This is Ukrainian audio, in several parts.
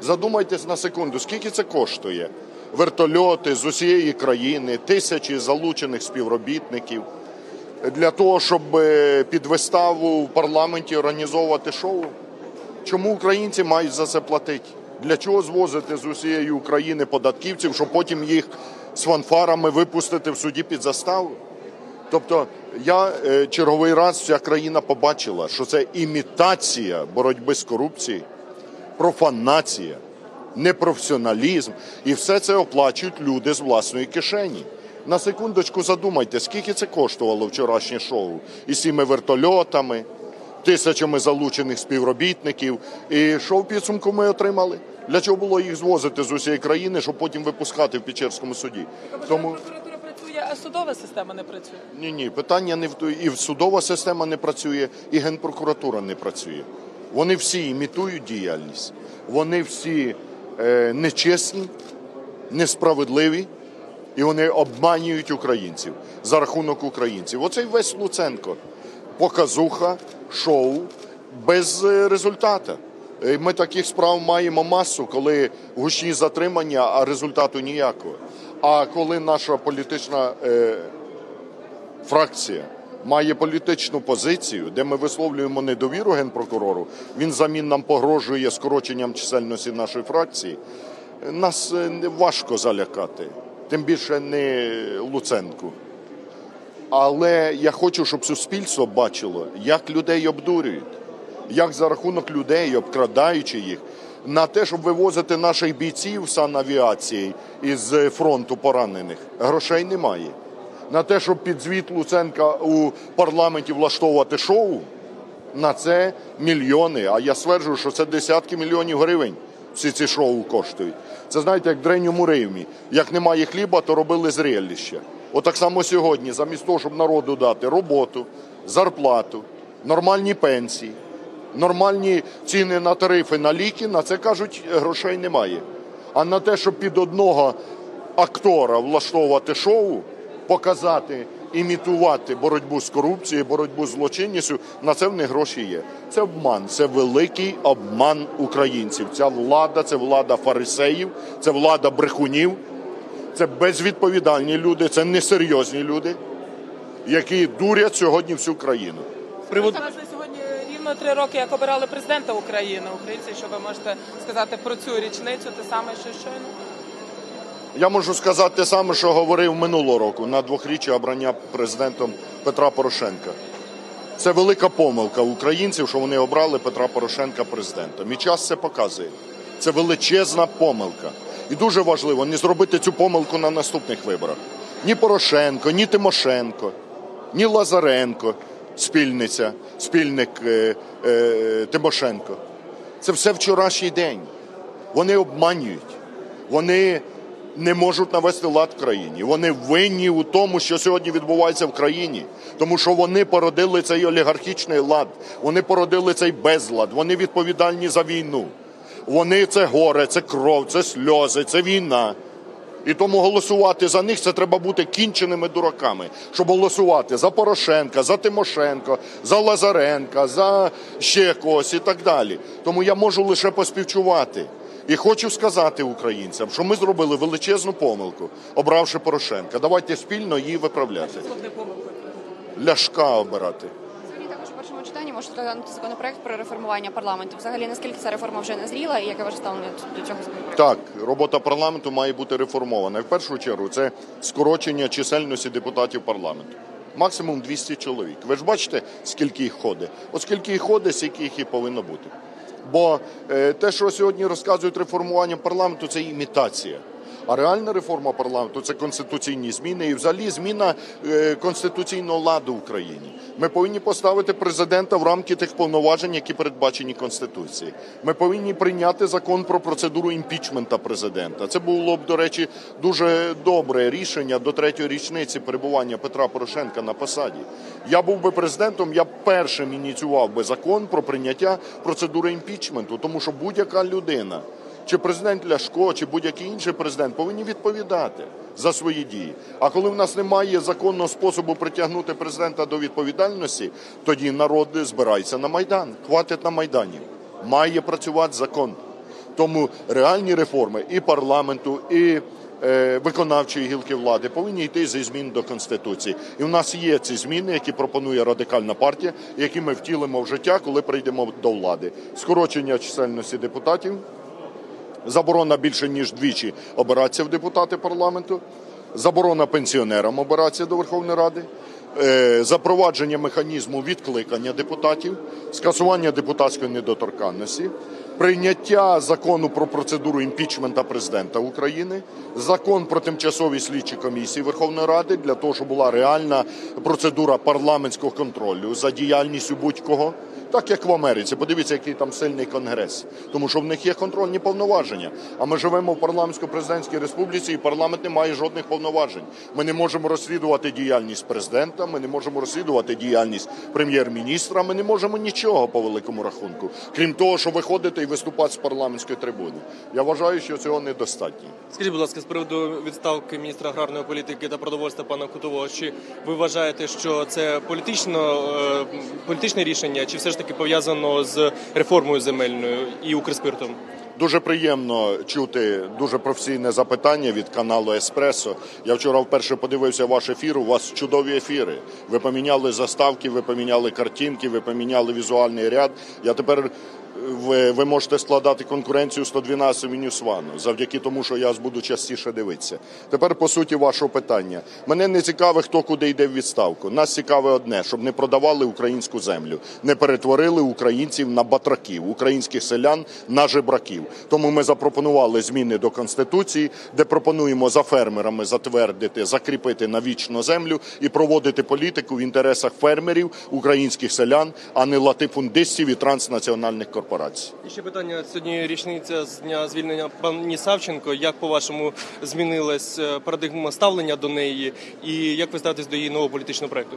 Задумайтесь на секунду, скільки це коштує? Вертольоти з усієї країни, тисячі залучених співробітників для того, щоб е, під виставу в парламенті організовувати шоу. Чому українці мають за це платити? Для чого звозити з усієї України податківців, щоб потім їх з фанфарами випустити в суді під заставу? Тобто я е, черговий раз вся країна побачила, що це імітація боротьби з корупцією, профанація, непрофесіоналізм, і все це оплачують люди з власної кишені. На секундочку задумайте, скільки це коштувало вчорашнє шоу із цими вертольотами, тисячами залучених співробітників. І що в підсумку ми отримали? Для чого було їх звозити з усієї країни, щоб потім випускати в Печерському суді? Тому прокуратура працює, а судова система не працює. ні, ні, питання не в і судова система не працює, і генпрокуратура не працює. Вони всі імітують діяльність, вони всі е, нечесні, несправедливі, і вони обманюють українців за рахунок українців. Оцей весь Луценко. Показуха, шоу без е, результата. Е, Ми таких справ маємо масу, коли гучні затримання, а результату ніякого. А коли наша політична е, фракція має політичну позицію, де ми висловлюємо недовіру генпрокурору, він замін нам погрожує скороченням чисельності нашої фракції. Нас е, важко залякати, тим більше не Луценку. Але я хочу, щоб суспільство бачило, як людей обдурюють, як за рахунок людей, обкрадаючи їх, на те, щоб вивозити наших бійців санавіації із фронту поранених, грошей немає. На те, щоб під звіт Луценка у парламенті влаштовувати шоу, на це мільйони. А я стверджую, що це десятки мільйонів гривень. Всі ці шоу коштують. Це знаєте, як в древньому Римі. Як немає хліба, то робили зрелище. Отак само сьогодні, замість того, щоб народу дати роботу, зарплату, нормальні пенсії, нормальні ціни на тарифи на ліки, на це кажуть, грошей немає. А на те, щоб під одного актора влаштовувати шоу, показати, імітувати боротьбу з корупцією, боротьбу з злочинністю, на це в них гроші є. Це обман, це великий обман українців. Ця влада, це влада фарисеїв, це влада брехунів, це безвідповідальні люди, це несерйозні люди, які дурять сьогодні всю країну. Привод... Власне, сьогодні рівно три роки, як обирали президента України. Українці, що ви можете сказати про цю річницю, те саме, що щойно? Я можу сказати те саме, що говорив минулого року на двохріччя обрання президентом Петра Порошенка. Це велика помилка українців, що вони обрали Петра Порошенка президентом. І час це показує. Це величезна помилка. І дуже важливо не зробити цю помилку на наступних виборах. Ні Порошенко, ні Тимошенко, ні Лазаренко, спільниця, спільник е, е, Тимошенко. Це все вчорашній день. Вони обманюють. Вони не можуть навести лад в країні. Вони винні у тому, що сьогодні відбувається в країні, тому що вони породили цей олігархічний лад, вони породили цей безлад, вони відповідальні за війну. Вони це горе, це кров, це сльози, це війна. І тому голосувати за них це треба бути кінченими дураками, щоб голосувати за Порошенка, за Тимошенко, за Лазаренка, за ще когось і так далі. Тому я можу лише поспівчувати. І хочу сказати українцям, що ми зробили величезну помилку, обравши Порошенка. Давайте спільно її виправляти. Ляшка обирати. Сьогодні також першому читанні можуть розглянути законопроект про реформування парламенту. Взагалі, наскільки ця реформа вже назріла і яке ваше ставлення до цього законопроекту? Так, робота парламенту має бути реформована. В першу чергу це скорочення чисельності депутатів парламенту. Максимум 200 чоловік. Ви ж бачите, скільки їх ходить? От скільки їх ходить, скільки їх і повинно бути. Бо е, те, що сьогодні розказують реформування парламенту, це імітація. А реальна реформа парламенту це конституційні зміни і взагалі зміна е, конституційного ладу в Україні. Ми повинні поставити президента в рамки тих повноважень, які передбачені Конституцією. Ми повинні прийняти закон про процедуру імпічмента президента. Це було б, до речі, дуже добре рішення до третьої річниці перебування Петра Порошенка на посаді. Я був би президентом, я першим ініціював би закон про прийняття процедури імпічменту, тому що будь-яка людина чи президент Ляшко, чи будь-який інший президент повинні відповідати за свої дії. А коли в нас немає законного способу притягнути президента до відповідальності, тоді народ збирається на майдан. Хватить на майдані. Має працювати закон. Тому реальні реформи і парламенту, і е, виконавчої гілки влади повинні йти зі змін до конституції. І в нас є ці зміни, які пропонує радикальна партія, які ми втілимо в життя, коли прийдемо до влади. Скорочення чисельності депутатів, заборона більше ніж двічі обиратися в депутати парламенту, заборона пенсіонерам обиратися до Верховної Ради. е, Запровадження механізму відкликання депутатів, скасування депутатської недоторканності, прийняття закону про процедуру імпічмента президента України, закон про тимчасові слідчі комісії Верховної Ради для того, щоб була реальна процедура парламентського контролю за діяльністю будь-кого. Так як в Америці, подивіться, який там сильний конгрес, тому що в них є контрольні повноваження. А ми живемо в парламентсько-президентській республіці, і парламент не має жодних повноважень. Ми не можемо розслідувати діяльність президента, ми не можемо розслідувати діяльність прем'єр-міністра. Ми не можемо нічого по великому рахунку, крім того, що виходити і виступати з парламентської трибуни. Я вважаю, що цього недостатньо. Скажіть, будь ласка, з приводу відставки міністра аграрної політики та продовольства пана Кутового, чи ви вважаєте, що це політично, е, політичне рішення, чи все ж таки пов'язано з реформою земельною і Укрспиртом? Дуже приємно чути дуже професійне запитання від каналу Еспресо. Я вчора вперше подивився ваш ефір. У вас чудові ефіри. Ви поміняли заставки, ви поміняли картинки, ви поміняли візуальний ряд. Я тепер ви, ви можете складати конкуренцію 112 Ньюсвану, завдяки тому, що я буду частіше дивитися. Тепер по суті вашого питання. Мене не цікавить, хто куди йде в відставку. Нас цікаве одне, щоб не продавали українську землю, не перетворили українців на батраків, українських селян на жебраків. Тому ми запропонували зміни до конституції, де пропонуємо за фермерами затвердити, закріпити на вічну землю і проводити політику в інтересах фермерів, українських селян, а не латифундистів і транснаціональних корпорацій. І ще питання сьогодні річниця з дня звільнення пані Савченко. Як по-вашому змінилась е, парадигма ставлення до неї, і як ви ставитесь до її нового політичного проекту?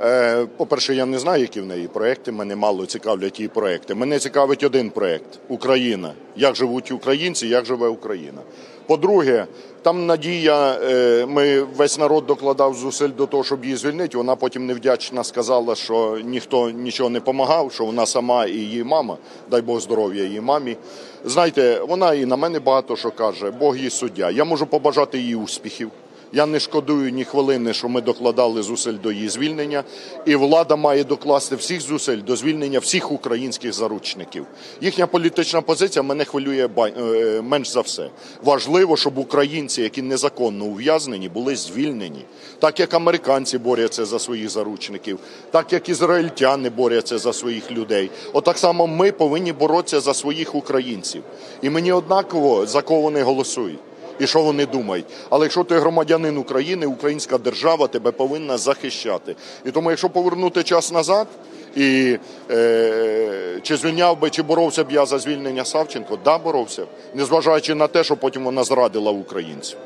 Е, По-перше, я не знаю, які в неї проекти. Мене мало цікавлять її проекти. Мене цікавить один проект Україна. Як живуть українці, як живе Україна. По-друге, там Надія, е, ми весь народ докладав зусиль до того, щоб її звільнити. Вона потім невдячна сказала, що ніхто нічого не допомагав, що вона сама і її мама, дай Бог здоров'я її мамі. Знаєте, вона і на мене багато що каже. Бог її суддя. Я можу побажати їй успіхів. Я не шкодую ні хвилини, що ми докладали зусиль до її звільнення, і влада має докласти всіх зусиль до звільнення всіх українських заручників. Їхня політична позиція мене хвилює е, менш за все. Важливо, щоб українці, які незаконно ув'язнені, були звільнені, так як американці борються за своїх заручників, так як ізраїльтяни борються за своїх людей. Отак само ми повинні боротися за своїх українців. І мені однаково за кого вони голосують і що вони думають. Але якщо ти громадянин України, українська держава тебе повинна захищати. І тому, якщо повернути час назад, і е, чи звільняв би, чи боровся б я за звільнення Савченко, да, боровся, б, незважаючи на те, що потім вона зрадила українців.